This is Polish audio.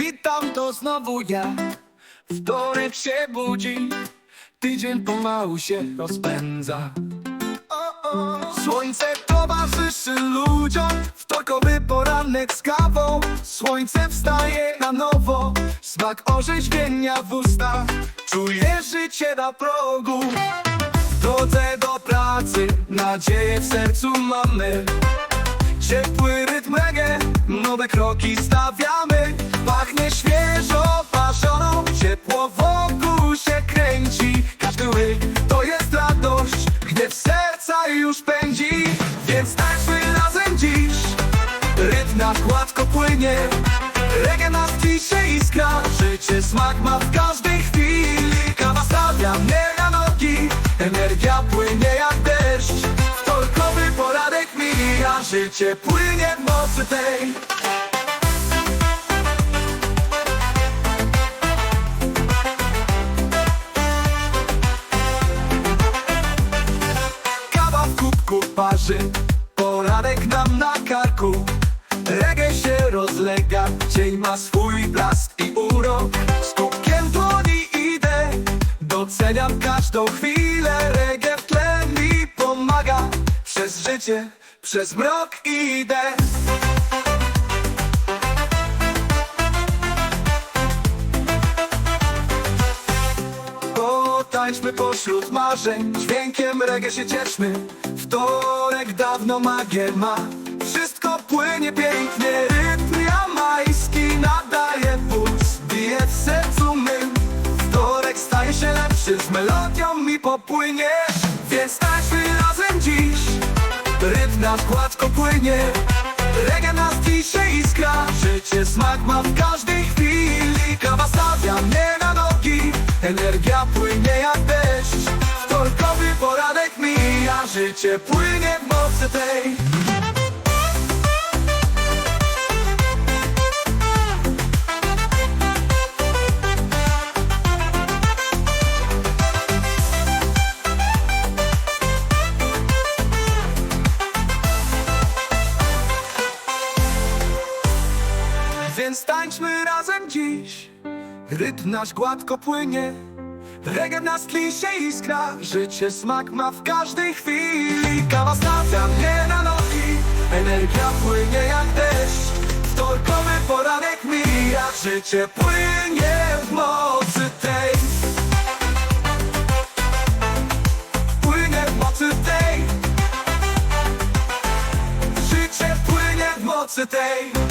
Witam, to znowu ja. Wtorek się budzi Tydzień pomału się rozpędza. Słońce towarzyszy ludziom. Wtorkowy poranek z kawą. Słońce wstaje na nowo. Smak orzeźwienia w ustach. Czuję życie na progu. W drodze do pracy Nadzieję w sercu mamy. Ciepły rytm reggae, nowe kroki stawiamy nasz gładko płynie. Reggae nas ciszy iskra, życie smak ma w każdej chwili. Kawa stawia mnie na nogi, energia płynie jak deszcz. Wtorkowy poradek mija, życie płynie w mocy tej. Kawa w kubku parzy, poradek nam na karku Reggae się rozlega, dzień ma swój blask i urok. Z kubkiem dłoni idę, doceniam każdą chwilę. Reggae w tle mi pomaga, przez życie, przez mrok idę. Potańczmy pośród marzeń Dźwiękiem reggae się cieszmy. Wtorek dawno magię ma Wszystko płynie pięknie Rytm jamański nadaje puls. Bije w sercu mym Wtorek staje się lepszy Z melodią mi popłynie. Więc tańczmy razem dziś Rytm nasz gładko płynie. Reggae nas dzisiaj iskra Życie smak ma w każdej chwili. Kawa stawia mnie na nogi Energia płynie jak deszcz. Wtorkowy poradek mija Życie płynie w mocy tej Więc tańczmy razem dziś. Rytm nasz gładko płynie Reggae nas tli się iskra. Życie smak ma w każdej chwili. Kawa stawia mnie na nogi Energia płynie jak deszcz. Wtorkowy poranek mija Życie płynie w mocy tej. Płynie w mocy tej. Życie płynie w mocy tej